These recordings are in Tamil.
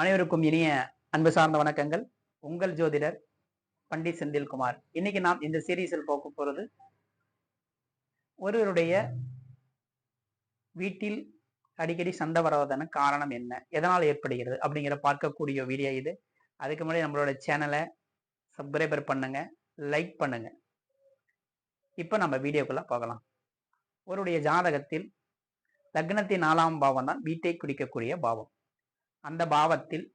அனைவருக்கும் இனிய அன்பு சார்ந்த வணக்கங்கள். உங்கள் ஜோதிடர் பண்டிட் செந்தில்குமார். இன்னைக்கு நாம் இந்த சீரீஸில் போக போகிறது ஒருவருடைய வீட்டில் அடிக்கடி சண்டை வராதன காரணம் என்ன? எதனால் ஏற்படுகிறது? அப்படிங்கிற பார்க்கக்கூடிய வீடியோ இது. அதுக்கு முன்னாடி நம்மளோட சேனலை சப்ஸ்கிரைபர் பண்ணுங்க லைக் பண்ணுங்க. இப்போ நம்ம வீடியோக்குள்ள போகலாம். ஒருடைய ஜாதகத்தில் லக்னத்தின் நாலாம் பாவம் தான் வீட்டை குறிக்கக்கூடிய பாவம். அந்த பாவத்தில்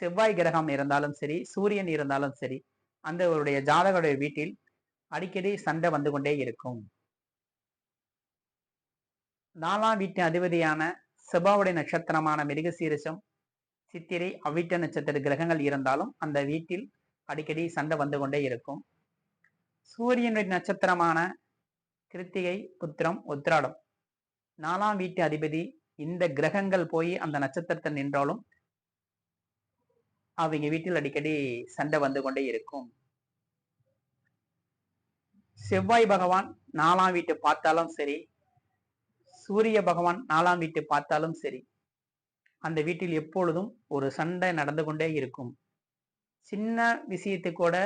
செவ்வாய் கிரகம் இருந்தாலும் சரி சூரியன் இருந்தாலும் சரி அந்த அவருடைய ஜாதகருடைய வீட்டில் அடிக்கடி சண்டை வந்து கொண்டே இருக்கும். நாலாம் வீட்டின் அதிபதியான செவ்வாவுடைய நட்சத்திரமான மிருகசீரிசம் சித்திரை அவ்விட்ட நட்சத்திர கிரகங்கள் இருந்தாலும் அந்த வீட்டில் அடிக்கடி சண்டை வந்து கொண்டே இருக்கும். சூரியனுடைய நட்சத்திரமான கிருத்திகை புத்திரம் உத்திராடம். நாலாம் வீட்டு அதிபதி இந்த கிரகங்கள் போய் அந்த நட்சத்திரத்தை நின்றாலும் அவங்க வீட்டில் அடிக்கடி சண்டை வந்து கொண்டே இருக்கும். செவ்வாய் பகவான் நாலாம் வீட்டு பார்த்தாலும் சரி சூரிய பகவான் நாலாம் வீட்டு பார்த்தாலும் சரி அந்த வீட்டில் எப்பொழுதும் ஒரு சண்டை நடந்து கொண்டே இருக்கும். சின்ன விஷயத்துக்கு கூட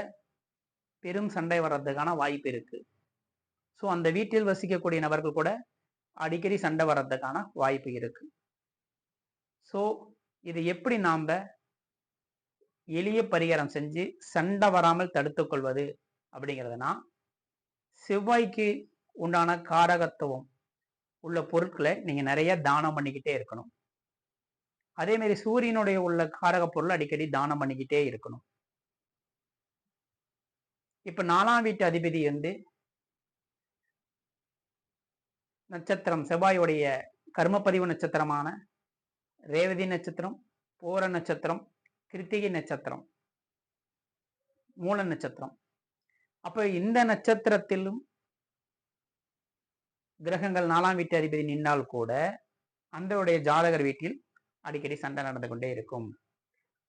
பெரும் சண்டை வர்றதுக்கான வாய்ப்பு இருக்கு. ஸோ அந்த வீட்டில் வசிக்கக்கூடிய நபர்கள் கூட அடிக்கடி சண்டை வர்றதுக்கான வாய்ப்பு இருக்கு. ஸோ இது எப்படி நாம் எளிய பரிகாரம் செஞ்சு சண்டை வராமல் தடுத்துக்கொள்வது அப்படிங்கிறதுனா செவ்வாய்க்கு உண்டான காரகத்துவம் உள்ள பொருட்களை நீங்கள் நிறைய தானம் பண்ணிக்கிட்டே இருக்கணும். அதேமாரி சூரியனுடைய உள்ள காரக பொருள் அடிக்கடி தானம் பண்ணிக்கிட்டே இருக்கணும். இப்போ நாலாம் வீட்டு அதிபதி வந்து நட்சத்திரம் செவ்வாயுடைய கர்மப்பதிவு நட்சத்திரமான ரேவதி நட்சத்திரம் பூர நட்சத்திரம் கிருத்திகை நட்சத்திரம். மூல நட்சத்திரம். அப்போ இந்த நட்சத்திரத்திலும் கிரகங்கள் நாலாம் வீட்டு அதிபதி நின்றால் கூட அந்தவுடைய ஜாதகர் வீட்டில் அடிக்கடி சண்டை நடந்து கொண்டே இருக்கும்.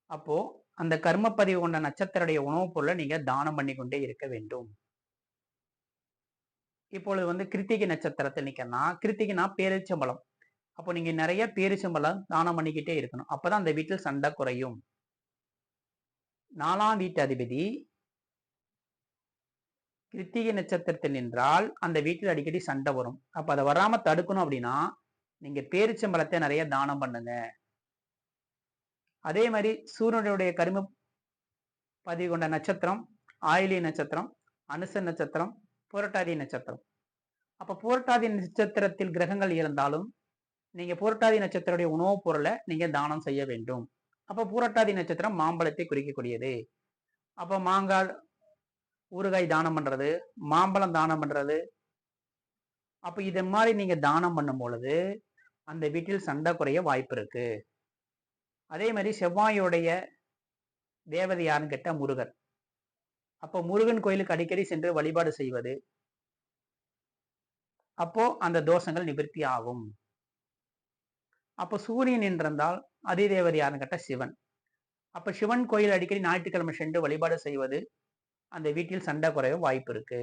அப்போ அந்த கர்ம பதிவு கொண்ட நட்சத்திரடைய உணவுப் பொருளை நீங்க தானம் பண்ணி கொண்டே இருக்க வேண்டும். இப்பொழுது வந்து கிருத்திகை நட்சத்திரத்தில் நிற்கனா கிருத்திகைனா பேரிச்சம்பளம் அப்போ நீங்க நிறைய பேரிச்சம்பளம் தானம் பண்ணிக்கிட்டே இருக்கணும். அப்பதான் அந்த வீட்டில் சண்டை குறையும். நாலாம் வீட்டு அதிபதி கிருத்திகை நட்சத்திரத்தில் நின்றால் அந்த வீட்டில் அடிக்கடி சண்டை வரும். அப்போ அதை வராம தடுக்கணும் அப்படின்னா நீங்க பேரிச்சம்பளத்தை நிறைய தானம் பண்ணுங்க. அதே மாதிரி சூரியனுடைய கரும பதிவு கொண்ட நட்சத்திரம் ஆயிலி நட்சத்திரம் அனுச நட்சத்திரம் புரட்டாதி நட்சத்திரம். அப்போ புரட்டாதி நட்சத்திரத்தில் கிரகங்கள் இருந்தாலும் நீங்க புரட்டாதி நட்சத்திரடைய உணவுப் பொருளை நீங்க தானம் செய்ய வேண்டும். அப்போ பூரட்டாதி நட்சத்திரம் மாம்பழத்தை குறிக்கக்கூடியது. அப்போ மாங்காய் ஊறுகாய் தானம் பண்றது மாம்பழம் தானம் பண்றது. அப்போ இது மாதிரி நீங்க தானம் பண்ணும் பொழுது அந்த வீட்டில் சண்டை குறைய வாய்ப்பு இருக்கு. அதே மாதிரி செவ்வாயுடைய தேவதை யாருன்னு கேட்டால் முருகன். அப்போ முருகன் கோயிலுக்கு அடிக்கடி சென்று வழிபாடு செய்வது. அப்போ அந்த தோஷங்கள் நிவர்த்தி ஆகும். அப்போ சூரியன் என்றிருந்தால் அதிதேவர் யாருன்னு கேட்டால் சிவன். அப்போ சிவன் கோயில் அடிக்கடி ஞாயிற்றுக்கிழமை சென்று வழிபாடு செய்வது அந்த வீட்டில் சண்டை குறைய வாய்ப்பு இருக்கு.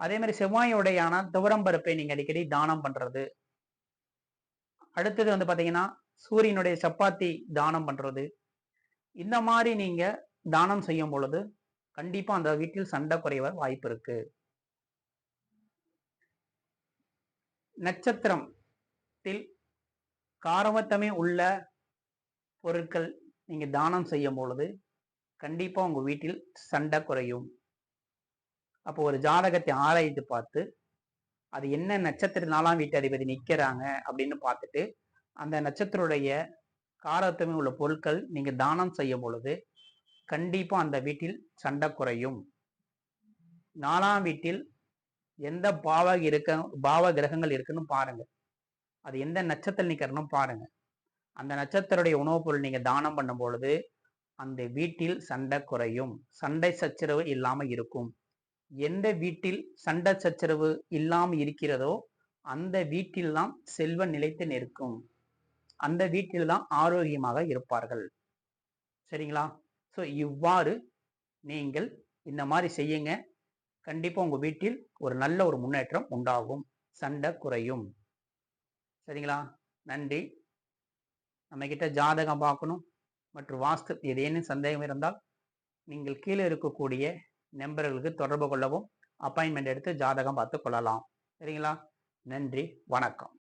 அதே மாதிரி செவ்வாயுடையான துவரம் பருப்பை நீங்கள் அடிக்கடி தானம் பண்றது. அடுத்தது வந்து பார்த்தீங்கன்னா சூரியனுடைய சப்பாத்தி தானம் பண்றது. இந்த மாதிரி நீங்க தானம் செய்யும் பொழுது கண்டிப்பா அந்த வீட்டில் சண்டை குறைவ வாய்ப்பு இருக்கு. நட்சத்திரத்தில் காரவத்தமே உள்ள பொருட்கள் நீங்கள் தானம் செய்யும் பொழுது கண்டிப்பாக உங்கள் வீட்டில் சண்டை குறையும். அப்போ ஒரு ஜாதகத்தை ஆராய்ந்து பார்த்து அது என்ன நட்சத்திர நாலாம் வீட்டு அதிபதி நிற்கிறாங்க அப்படின்னு பார்த்துட்டு அந்த நட்சத்திரடைய காரத்தமே உள்ள பொருட்கள் நீங்கள் தானம் செய்யும் பொழுது கண்டிப்பாக அந்த வீட்டில் சண்டை குறையும். நாலாம் வீட்டில் எந்த பாவ இருக்க பாவ கிரகங்கள் இருக்குன்னு பாருங்கள் அது எந்த நட்சத்திரம் நிற்கிறனும் பாருங்க. அந்த நட்சத்திரடைய உணவுப் பொருள் நீங்க தானம் பண்ணும் பொழுது அந்த வீட்டில் சண்டை குறையும். சண்டை சச்சரவு இல்லாமல் இருக்கும். எந்த வீட்டில் சண்டை சச்சரவு இல்லாமல் இருக்கிறதோ அந்த வீட்டில்தான் செல்வம் நிலைத்து நிற்கும். அந்த வீட்டில்தான் ஆரோக்கியமாக இருப்பார்கள். சரிங்களா? ஸோ இவ்வாறு நீங்கள் இந்த மாதிரி செய்யுங்க. கண்டிப்பாக உங்கள் வீட்டில் ஒரு நல்ல ஒரு முன்னேற்றம் உண்டாகும். சண்டை குறையும். சரிங்களா? நன்றி. நம்ம கிட்ட ஜாதகம் பார்க்கணும். மற்றும் வாஸ்து ஏதேனும் சந்தேகம் இருந்தால் நீங்கள் கீழே இருக்கக்கூடிய நம்பர்களுக்கு தொடர்பு கொள்ளவும் அப்பாயின்மெண்ட் எடுத்து ஜாதகம் பார்த்து கொள்ளலாம். சரிங்களா? நன்றி. வணக்கம்.